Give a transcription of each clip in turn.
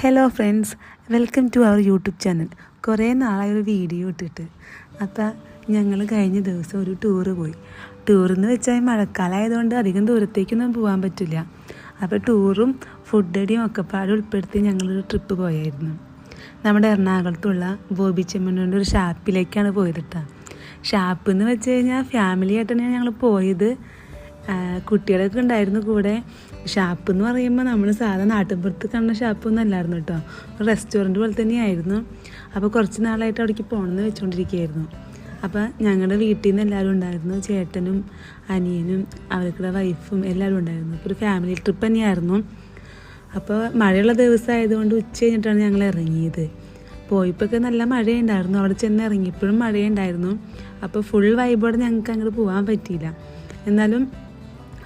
Hello friends welcome to our YouTube channel കുറേ നാളായി ഒരു വീഡിയോ ഇട്ടിട്ട്. അപ്പം ഞങ്ങൾ കഴിഞ്ഞ ദിവസം ഒരു ടൂറ് പോയി. ടൂറെന്ന് വെച്ചാൽ മഴക്കാലമായതുകൊണ്ട് അധികം ദൂരത്തേക്കൊന്നും പോകാൻ പറ്റില്ല. അപ്പോൾ ടൂറും ഫുഡ് ഫുഡടിയും ഒക്കെ പാടും ഉൾപ്പെടുത്തി ഞങ്ങളൊരു ട്രിപ്പ് പോയായിരുന്നു. നമ്മുടെ എറണാകുളത്തുള്ള ബോബി ചെമ്മണ്ണൂന്റെ ഒരു ഷാപ്പിലേക്കാണ് പോയത് കേട്ടോ ഷാപ്പ് എന്ന് വെച്ച് കഴിഞ്ഞാൽ ഫാമിലി ആയിട്ടാണ് ഞങ്ങൾ പോയത്. കുട്ടികളൊക്കെ ഉണ്ടായിരുന്നു കൂടെ. ഷാപ്പ് എന്ന് പറയുമ്പോൾ നമ്മൾ സാധാരണ നാട്ടിൻപുറത്ത് കാണുന്ന ഷാപ്പൊന്നും അല്ലായിരുന്നു കേട്ടോ റെസ്റ്റോറന്റ് പോലെ തന്നെയായിരുന്നു. അപ്പോൾ കുറച്ച് നാളായിട്ട് അവിടേക്ക് പോകണമെന്ന് വെച്ചുകൊണ്ടിരിക്കുകയായിരുന്നു അപ്പോൾ ഞങ്ങളുടെ വീട്ടിൽ നിന്ന് എല്ലാവരും ഉണ്ടായിരുന്നു. ചേട്ടനും അനിയനും അവരുടെ വൈഫും എല്ലാവരും ഉണ്ടായിരുന്നു. അപ്പോൾ ഒരു ഫാമിലി ട്രിപ്പ് തന്നെയായിരുന്നു. അപ്പോൾ മഴയുള്ള ദിവസമായതുകൊണ്ട് ഉച്ച കഴിഞ്ഞിട്ടാണ് ഞങ്ങൾ ഇറങ്ങിയത്. പോയപ്പോഴൊക്കെ നല്ല മഴയുണ്ടായിരുന്നു. അവിടെ ചെന്ന് ഇറങ്ങിയപ്പോഴും മഴയുണ്ടായിരുന്നു. അപ്പോൾ ഫുൾ വൈബോടെ ഞങ്ങൾക്ക് അങ്ങോട്ട് പോകാൻ പറ്റിയില്ല. എന്നാലും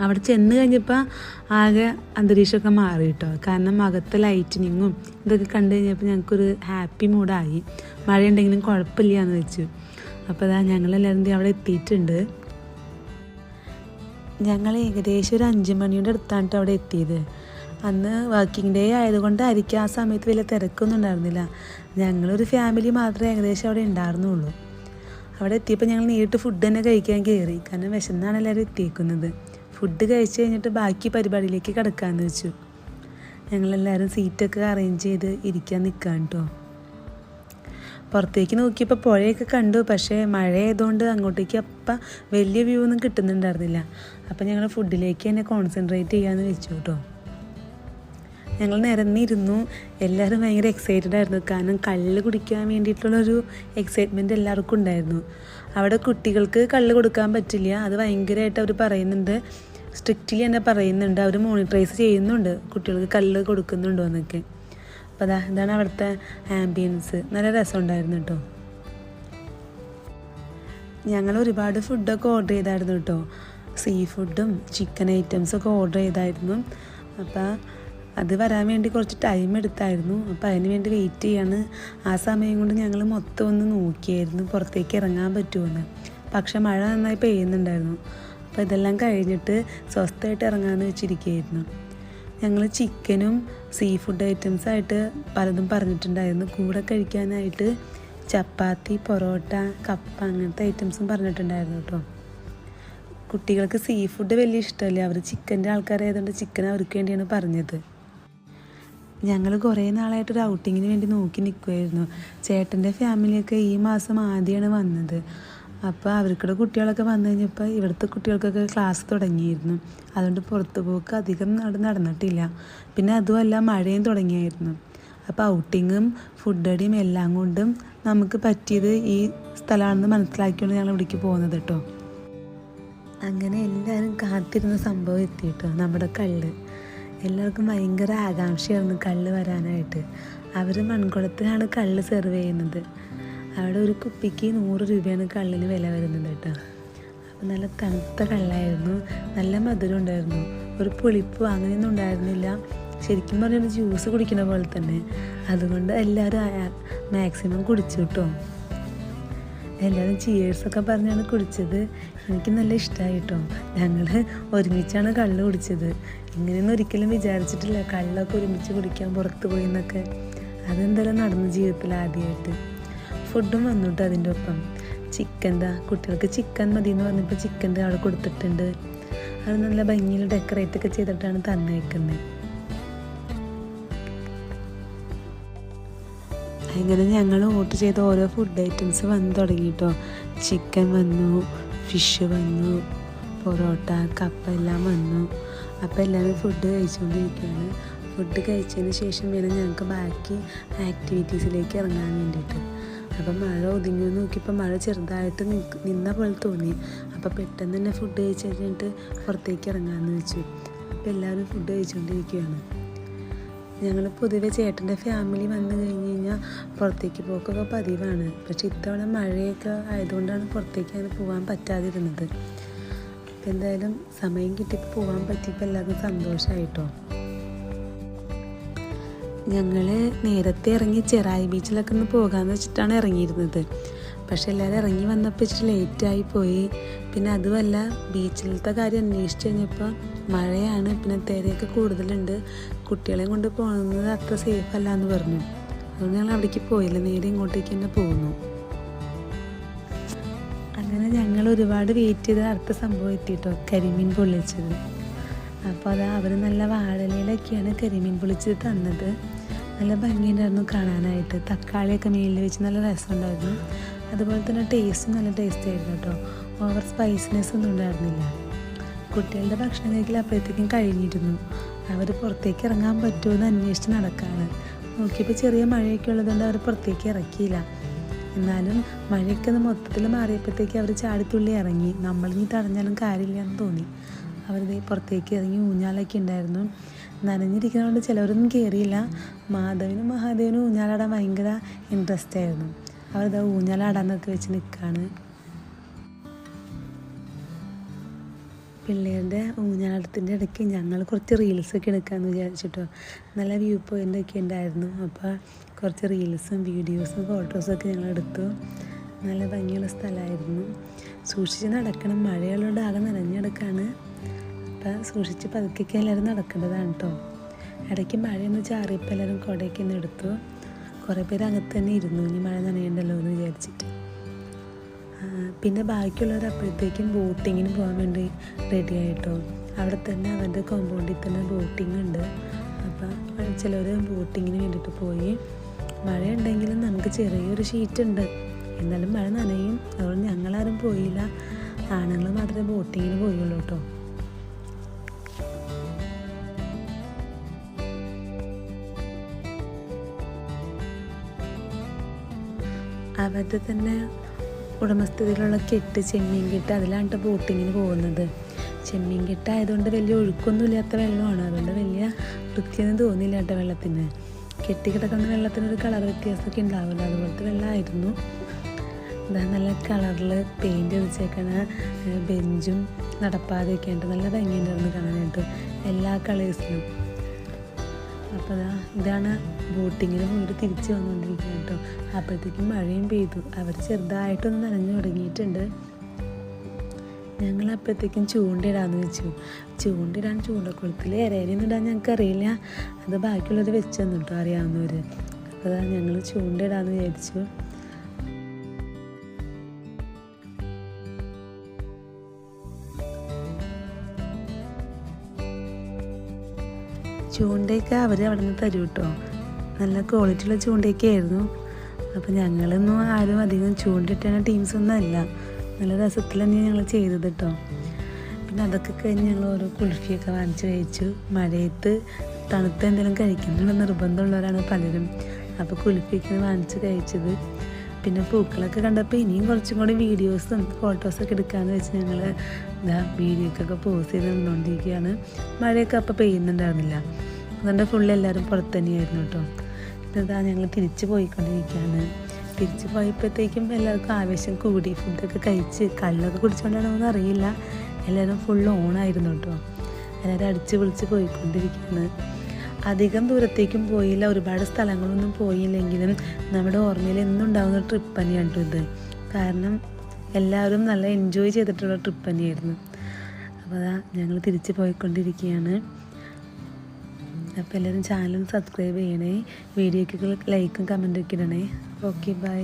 അവിടെ ചെന്ന് കഴിഞ്ഞപ്പോൾ ആകെ അന്തരീക്ഷമൊക്കെ മാറി കേട്ടോ കാരണം അകത്തെ ലൈറ്റനിങ്ങും ഇതൊക്കെ കണ്ടു കഴിഞ്ഞപ്പോൾ ഞങ്ങൾക്കൊരു ഹാപ്പി മൂഡായി മഴയുണ്ടെങ്കിലും കുഴപ്പമില്ല എന്ന് വെച്ചു അപ്പോൾ അതാ ഞങ്ങളെല്ലാവരും അവിടെ എത്തിയിട്ടുണ്ട്. ഞങ്ങൾ ഏകദേശം ഒരു അഞ്ച് മണിയുടെ അടുത്താണ് അവിടെ എത്തിയത്. അന്ന് വർക്കിംഗ് ഡേ ആയതുകൊണ്ടായിരിക്കും ആ സമയത്ത് വലിയ തിരക്കൊന്നും ഉണ്ടായിരുന്നില്ല. ഞങ്ങളൊരു ഫാമിലി മാത്രമേ ഏകദേശം അവിടെ ഉണ്ടായിരുന്നുള്ളൂ. അവിടെ എത്തിയപ്പോൾ ഞങ്ങൾ നേരിട്ട് ഫുഡ് തന്നെ കഴിക്കാൻ കയറി കാരണം വിശന്നാണ് എല്ലാവരും എത്തിയേക്കുന്നത്. ഫുഡ് കഴിച്ച് കഴിഞ്ഞിട്ട് ബാക്കി പരിപാടിയിലേക്ക് കിടക്കാമെന്ന് വെച്ചു. ഞങ്ങളെല്ലാവരും സീറ്റൊക്കെ അറേഞ്ച് ചെയ്ത് ഇരിക്കാൻ നിൽക്കാൻ കേട്ടോ പുറത്തേക്ക് നോക്കിയപ്പോൾ പുഴയൊക്കെ കണ്ടു. പക്ഷേ മഴ ആയതുകൊണ്ട് അങ്ങോട്ടേക്ക് അപ്പം വലിയ വ്യൂ ഒന്നും കിട്ടുന്നുണ്ടായിരുന്നില്ല. അപ്പം ഞങ്ങൾ ഫുഡിലേക്ക് തന്നെ കോൺസെൻട്രേറ്റ് ചെയ്യാമെന്ന് വെച്ചു കേട്ടോ ഞങ്ങൾ നിരന്നിരുന്നു എല്ലാവരും ഭയങ്കര എക്സൈറ്റഡ് ആയിരുന്നു. കാരണം കള്ള് കുടിക്കാൻ വേണ്ടിയിട്ടുള്ളൊരു എക്സൈറ്റ്മെന്റ് എല്ലാവർക്കും ഉണ്ടായിരുന്നു. അവിടെ കുട്ടികൾക്ക് കള്ള് കൊടുക്കാൻ പറ്റില്ല. അത് ഭയങ്കരമായിട്ട് അവർ പറയുന്നുണ്ട്. സ്ട്രിക്റ്റ്ലി തന്നെ പറയുന്നുണ്ട്. അവർ മോണിറ്ററൈസ് ചെയ്യുന്നുണ്ട്. കുട്ടികൾക്ക് കല്ല് കൊടുക്കുന്നുണ്ടോ എന്നൊക്കെ. അപ്പോൾ അതാ ഇതാണ് അവിടുത്തെ ആംബിയൻസ് നല്ല രസമുണ്ടായിരുന്നു കേട്ടോ ഞങ്ങൾ ഒരുപാട് ഫുഡൊക്കെ ഓർഡർ ചെയ്തായിരുന്നു കേട്ടോ സീ ഫുഡും ചിക്കൻ ഐറ്റംസൊക്കെ ഓർഡർ ചെയ്തായിരുന്നു. അപ്പോൾ അത് വരാൻ വേണ്ടി കുറച്ച് ടൈം എടുത്തായിരുന്നു. അപ്പോൾ അതിന് വേണ്ടി വെയിറ്റ് ചെയ്യാണ്. ആ സമയം കൊണ്ട് ഞങ്ങൾ മൊത്തം ഒന്ന് നോക്കിയായിരുന്നു പുറത്തേക്ക് ഇറങ്ങാൻ പറ്റുമെന്ന് പക്ഷെ മഴ നന്നായി പെയ്യുന്നുണ്ടായിരുന്നു. അപ്പോൾ ഇതെല്ലാം കഴിഞ്ഞിട്ട് സ്വസ്ഥമായിട്ട് ഇറങ്ങാമെന്ന് വെച്ചിരിക്കുകയായിരുന്നു. ഞങ്ങൾ ചിക്കനും സീ ഫുഡ് ഐറ്റംസ് ആയിട്ട് പലതും പറഞ്ഞിട്ടുണ്ടായിരുന്നു. കൂടെ കഴിക്കാനായിട്ട് ചപ്പാത്തി പൊറോട്ട കപ്പ അങ്ങനത്തെ ഐറ്റംസും പറഞ്ഞിട്ടുണ്ടായിരുന്നു കേട്ടോ. കുട്ടികൾക്ക് സീ ഫുഡ് വലിയ ഇഷ്ടമല്ല? അവർ ചിക്കന്റെ ആൾക്കാരായതുകൊണ്ട് ചിക്കൻ അവർക്ക് വേണ്ടിയാണ് പറഞ്ഞത്. ഞങ്ങൾ കുറേ നാളായിട്ട് ഒരു ഔട്ടിങ്ങിന് വേണ്ടി നോക്കി നിൽക്കുമായിരുന്നു ചേട്ടന്റെ ഫാമിലിയൊക്കെ ഈ മാസം ആദ്യമാണ് വന്നത്. അപ്പോൾ അവർക്കുടെ കുട്ടികളൊക്കെ വന്നു കഴിഞ്ഞപ്പോൾ ഇവിടുത്തെ കുട്ടികൾക്കൊക്കെ ക്ലാസ് തുടങ്ങിയിരുന്നു. അതുകൊണ്ട് പുറത്തു പോക്ക് അധികം അവിടെ നടന്നിട്ടില്ല. പിന്നെ അതുമല്ല മഴയും തുടങ്ങിയായിരുന്നു. അപ്പോൾ ഔട്ടിങ്ങും ഫുഡടിയും എല്ലാം കൊണ്ടും നമുക്ക് പറ്റിയത് ഈ സ്ഥലമാണെന്ന് മനസ്സിലാക്കിയാണ് ഞങ്ങൾ ഇവിടേക്ക് പോകുന്നത് കേട്ടോ അങ്ങനെ എല്ലാവരും കാത്തിരുന്ന സംഭവം എത്തി കേട്ടോ നമ്മുടെ കള്ള്. എല്ലാവർക്കും ഭയങ്കര ആകാംക്ഷയായിരുന്നു കള്ള് വരാനായിട്ട്. അവർ മൺകുളത്തിലാണ് കള്ള് സെർവ് ചെയ്യുന്നത്. അവിടെ ഒരു കുപ്പിക്ക് നൂറ് രൂപയാണ് കള്ളിന് വില വരുന്നത് കേട്ടോ. അപ്പോൾ നല്ല തണുത്ത കള്ളായിരുന്നു. നല്ല മധുരം ഉണ്ടായിരുന്നു. ഒരു പുളിപ്പ് അങ്ങനെയൊന്നും ഉണ്ടായിരുന്നില്ല. ശരിക്കും പറഞ്ഞാൽ ജ്യൂസ് കുടിക്കുന്ന പോലെ തന്നെ. അതുകൊണ്ട് എല്ലാവരും മാക്സിമം കുടിച്ചു കേട്ടോ. എല്ലാവരും ചിയേഴ്സൊക്കെ പറഞ്ഞാണ് കുടിച്ചത്. എനിക്ക് നല്ല ഇഷ്ടമായി കേട്ടോ. ഞങ്ങൾ ഒരുമിച്ചാണ് കള്ള് കുടിച്ചത്. ഇങ്ങനെയൊന്നും ഒരിക്കലും വിചാരിച്ചിട്ടില്ല കള്ളൊക്കെ ഒരുമിച്ച് കുടിക്കാൻ പുറത്ത് പോയി എന്നൊക്കെ. അതെന്തായാലും നടന്ന ജീവിതത്തിൽ ആദ്യമായിട്ട്. ഫുഡും വന്നു കേട്ടോ അതിന്റെ ഒപ്പം ചിക്കന്റെ കുട്ടികൾക്ക് ചിക്കൻ മതി എന്ന് പറഞ്ഞപ്പോൾ ചിക്കന്റെ അവിടെ കൊടുത്തിട്ടുണ്ട്. അത് നല്ല ഭംഗിയിൽ ഡെക്കറേറ്റ് ഒക്കെ ചെയ്തിട്ടാണ് തന്നേക്കുന്നത് അങ്ങനെ ഞങ്ങൾ ഓർഡർ ചെയ്ത ഓരോ ഫുഡ് ഐറ്റംസ് വന്ന് തുടങ്ങി കേട്ടോ ചിക്കൻ വന്നു ഫിഷ് വന്നു പൊറോട്ട കപ്പ എല്ലാം വന്നു. അപ്പോൾ എല്ലാവരും ഫുഡ് കഴിച്ചുകൊണ്ടിരിക്കുകയാണ് ഫുഡ് കഴിച്ചതിന് ശേഷം വേണം ഞങ്ങൾക്ക് ബാക്കി ആക്ടിവിറ്റീസിലേക്ക് ഇറങ്ങാൻ വേണ്ടിയിട്ട്. അപ്പം മഴ ഒതുങ്ങി നോക്കിയപ്പോൾ മഴ ചെറുതായിട്ട് നിന്ന പോലെ തോന്നി. അപ്പോൾ പെട്ടെന്ന് തന്നെ ഫുഡ് കഴിച്ച് കഴിഞ്ഞിട്ട് പുറത്തേക്ക് ഇറങ്ങാമെന്ന് വെച്ചു. അപ്പോൾ എല്ലാവരും ഫുഡ് കഴിച്ചുകൊണ്ടിരിക്കുകയാണ് ഞങ്ങൾ പൊതുവെ ചേട്ടന്റെ ഫാമിലി വന്നു കഴിഞ്ഞ് കഴിഞ്ഞാൽ പുറത്തേക്ക് പോക്കൊക്കെ പതിവാണ്. പക്ഷെ ഇത്തവണ മഴയൊക്കെ ആയതുകൊണ്ടാണ് പുറത്തേക്ക് അങ്ങനെ പോകാൻ പറ്റാതിരുന്നത്. അപ്പം എന്തായാലും സമയം കിട്ടിയപ്പോൾ പോകാൻ പറ്റിയപ്പോൾ എല്ലാവർക്കും സന്തോഷമായിട്ടോ ഞങ്ങൾ നേരത്തെ ഇറങ്ങി ചെറായി ബീച്ചിലൊക്കെ ഒന്ന് പോകാമെന്ന് വെച്ചിട്ടാണ് ഇറങ്ങിയിരുന്നത്. പക്ഷെ എല്ലാവരും ഇറങ്ങി വന്നപ്പോൾ ഇച്ചിരി ലേറ്റായി പോയി. പിന്നെ അതുമല്ല ബീച്ചിലത്തെ കാര്യം അന്വേഷിച്ച് കഴിഞ്ഞപ്പോൾ മഴയാണ് പിന്നെ തേരയൊക്കെ കൂടുതലുണ്ട്. കുട്ടികളെയും കൊണ്ട് പോകുന്നത് അത്ര സേഫ് അല്ല എന്ന് പറഞ്ഞു. അതുകൊണ്ട് ഞങ്ങൾ അവിടേക്ക് പോയില്ല നേരെ ഇങ്ങോട്ടേക്ക് തന്നെ പോകുന്നു അങ്ങനെ ഞങ്ങൾ ഒരുപാട് വെയിറ്റ് ചെയ്ത അടുത്ത സംഭവം എത്തിയിട്ടോ കരിമീൻ പൊള്ളിച്ചത്. അപ്പോൾ അത് അവർ നല്ല വാഴലയിലൊക്കെയാണ് കരിമീൻ പൊള്ളിച്ചത് തന്നത്. നല്ല ഭംഗിയുണ്ടായിരുന്നു കാണാനായിട്ട്. തക്കാളിയൊക്കെ മേലിൽ വെച്ച് നല്ല രസമുണ്ടായിരുന്നു. അതുപോലെ തന്നെ ടേസ്റ്റും നല്ല ടേസ്റ്റ് ആയിരുന്നു കേട്ടോ. ഓവർ സ്പൈസിനെസ് ഒന്നും ഉണ്ടായിരുന്നില്ല. കുട്ടികളുടെ ഭക്ഷണം കഴിക്കൽ അപ്പോഴത്തേക്കും കഴിഞ്ഞിരുന്നു. അവർ പുറത്തേക്ക് ഇറങ്ങാൻ പറ്റുമോ എന്ന് അന്വേഷിച്ച് നടക്കാണ്. നോക്കിയപ്പോൾ ചെറിയ മഴയൊക്കെ ഉള്ളതുകൊണ്ട് അവർ പുറത്തേക്ക് ഇറക്കിയില്ല. എന്നാലും മഴയൊക്കെ ഒന്ന് മൊത്തത്തിൽ മാറിയപ്പോഴത്തേക്ക് അവർ ചാടിത്തുള്ളി ഇറങ്ങി. നമ്മളിനി തടഞ്ഞാലും കാര്യമില്ല എന്ന് തോന്നി. അവർ പുറത്തേക്ക് ഇറങ്ങി ഊഞ്ഞാലൊക്കെ ഉണ്ടായിരുന്നു. നനഞ്ഞിരിക്കുന്നതുകൊണ്ട് ചിലവരൊന്നും കയറിയില്ല മാധവനും മഹാദേവനും ഊഞ്ഞാലാടാൻ ഭയങ്കര ഇൻട്രസ്റ്റ് ആയിരുന്നു. അവരത് ഊഞ്ഞാലാടാന്നൊക്കെ വെച്ച് നിൽക്കുകയാണ് പിള്ളേരുടെ ഊഞ്ഞാട്ടത്തിന്റെ ഇടയ്ക്ക് ഞങ്ങൾ കുറച്ച് റീൽസൊക്കെ എടുക്കാമെന്ന് വിചാരിച്ചിട്ടോ. നല്ല വ്യൂ പോയിന്റ് ഒക്കെ ഉണ്ടായിരുന്നു. അപ്പോൾ കുറച്ച് റീൽസും വീഡിയോസും ഫോട്ടോസൊക്കെ ഞങ്ങൾ എടുത്തു. നല്ല ഭംഗിയുള്ള സ്ഥലമായിരുന്നു. സൂക്ഷിച്ച് നടക്കണം. മഴയുള്ളതുകൊണ്ട് ആകെ നനഞ്ഞെടുക്കാണ് അപ്പം സൂക്ഷിച്ച് പതുക്കൊക്കെ എല്ലാവരും നടക്കേണ്ടതാണ് കേട്ടോ. ഇടയ്ക്ക് മഴയൊന്ന് ചാറിയപ്പോൾ എല്ലാവരും കുടയൊക്കെ ഒന്ന് എടുത്തു. കുറേ പേര് അകത്ത് തന്നെ ഇരുന്നു. ഇനി മഴ നനയണ്ടല്ലോ എന്ന് വിചാരിച്ചിട്ട്. പിന്നെ ബാക്കിയുള്ളവർ അപ്പോഴത്തേക്കും ബോട്ടിങ്ങിന് പോകാൻ വേണ്ടി റെഡി ആയിട്ടോ. അവിടെ തന്നെ അവരുടെ കോമ്പൗണ്ടിൽ തന്നെ ബോട്ടിംഗ് ഉണ്ട്. അപ്പോൾ ചിലർ ബോട്ടിങ്ങിന് വേണ്ടിയിട്ട് പോയി. മഴ ഉണ്ടെങ്കിലും നമുക്ക് ചെറിയൊരു ഷീറ്റ് ഉണ്ട്. എന്നാലും മഴ നനയും. അതുകൊണ്ട് ഞങ്ങളാരും പോയില്ല. ആണുങ്ങൾ മാത്രമേ ബോട്ടിങ്ങിന് പോയുള്ളൂ കേട്ടോ. അവരുടെ തന്നെ ഉടമസ്ഥതയിലുള്ള കെട്ട് ചെമ്മീൻ കെട്ട് അതിലാണ് ബോട്ടിങ്ങിന് പോകുന്നത്. ചെമ്മീൻ കെട്ടായതുകൊണ്ട് വലിയ ഒഴുക്കൊന്നും ഇല്ലാത്ത വെള്ളമാണ്. അതുകൊണ്ട് വലിയ വൃത്തിയൊന്നും തോന്നിയില്ല കേട്ടോ വെള്ളത്തിന്. കെട്ടിക്കിടക്കുന്ന വെള്ളത്തിനൊരു കളർ വ്യത്യാസമൊക്കെ ഉണ്ടാവില്ല അതുപോലത്തെ വെള്ളമായിരുന്നു. ഇതാ നല്ല കളറിൽ പെയിന്റ് വെച്ചേക്കണ ബെഞ്ചും നടപ്പാതെയൊക്കെ ഉണ്ട് നല്ല ഭംഗിയുണ്ടായിരുന്നു കാണാനായിട്ട്. എല്ലാ കളേഴ്സിലും. അപ്പോൾ അതാ ഇതാണ് ബോട്ടിങ്ങിൽ പോയിട്ട് തിരിച്ച് വന്നുകൊണ്ടിരിക്കുന്നത് കേട്ടോ. അപ്പോഴത്തേക്കും മഴയും പെയ്തു. അവർ ചെറുതായിട്ടൊന്ന് നനഞ്ഞു തുടങ്ങിയിട്ടുണ്ട്. ഞങ്ങൾ അപ്പോഴത്തേക്കും ചൂണ്ടയിടാന്ന് വെച്ചു. ചൂണ്ടിടാൻ ചൂണ്ടക്കുളത്തിൽ ഇരയിലൊന്നും ഇടാൻ ഞങ്ങൾക്ക് അറിയില്ല അത് ബാക്കിയുള്ളവർ വെച്ചു തന്നിട്ടോ അറിയാവുന്നവർ അപ്പോൾ ഞങ്ങൾ ചൂണ്ടയിടാന്ന് വിചാരിച്ചു. ചൂണ്ടയൊക്കെ അവർ അവിടെ നിന്ന് തരും കേട്ടോ നല്ല ക്വാളിറ്റിയുള്ള ചൂണ്ടയൊക്കെ ആയിരുന്നു അപ്പോൾ ഞങ്ങളൊന്നും ആരും അധികം ചൂണ്ടിട്ടാണ് ടീംസൊന്നും അല്ല. നല്ല രസത്തിൽ തന്നെ ഞങ്ങൾ ചെയ്തത് കേട്ടോ പിന്നെ അതൊക്കെ കഴിഞ്ഞ് ഞങ്ങൾ ഓരോ കുൽഫിയൊക്കെ വാങ്ങിച്ച് കഴിച്ചു. മഴയത്ത് തണുത്ത് എന്തെങ്കിലും കഴിക്കുന്നുള്ള നിർബന്ധമുള്ളവരാണ് പലരും. അപ്പോൾ കുൽഫിയൊക്കെ വാങ്ങിച്ച് കഴിച്ചത്. പിന്നെ പൂക്കളൊക്കെ കണ്ടപ്പോൾ ഇനിയും കുറച്ചും കൂടി വീഡിയോസും ഫോട്ടോസൊക്കെ എടുക്കാമെന്ന് വെച്ച് ഞങ്ങൾ വീഡിയോക്കൊക്കെ പോസ്റ്റ് ചെയ്ത് നിന്നുകൊണ്ടിരിക്കുകയാണ് മഴയൊക്കെ അപ്പോൾ പെയ്യുന്നുണ്ടായിരുന്നില്ല. അതുകൊണ്ട് ഫുൾ എല്ലാവരും പുറത്ത് തന്നെയായിരുന്നു കേട്ടോ. ഇതാ ഞങ്ങൾ തിരിച്ച് പോയിക്കൊണ്ടിരിക്കുകയാണ് തിരിച്ചു പോയപ്പോഴത്തേക്കും എല്ലാവർക്കും ആവേശം കൂടി. ഫുഡൊക്കെ കഴിച്ച് കള്ളൊക്കെ കുടിച്ചുകൊണ്ടാണോ എന്ന് അറിയില്ല എല്ലാവരും ഫുൾ ഓണായിരുന്നു കേട്ടോ. എല്ലാവരും അടിച്ച് പൊളിച്ച് പോയിക്കൊണ്ടിരിക്കുകയാണ് അധികം ദൂരത്തേക്കും പോയില്ല. ഒരുപാട് സ്ഥലങ്ങളൊന്നും പോയില്ലെങ്കിലും നമ്മുടെ ഓർമ്മയിൽ എന്നും ഉണ്ടാകുന്ന ട്രിപ്പ് തന്നെയാണ് ഇത്. കാരണം എല്ലാവരും നല്ല എൻജോയ് ചെയ്തിട്ടുള്ള ട്രിപ്പ് തന്നെയായിരുന്നു. അപ്പോൾ അതാ ഞങ്ങൾ തിരിച്ച് പോയിക്കൊണ്ടിരിക്കുകയാണ് അപ്പോൾ എല്ലാവരും ചാനലും സബ്സ്ക്രൈബ് ചെയ്യണേ. വീഡിയോക്ക് ലൈക്കും കമന്റൊക്കെ ഇടണേ. Okay bye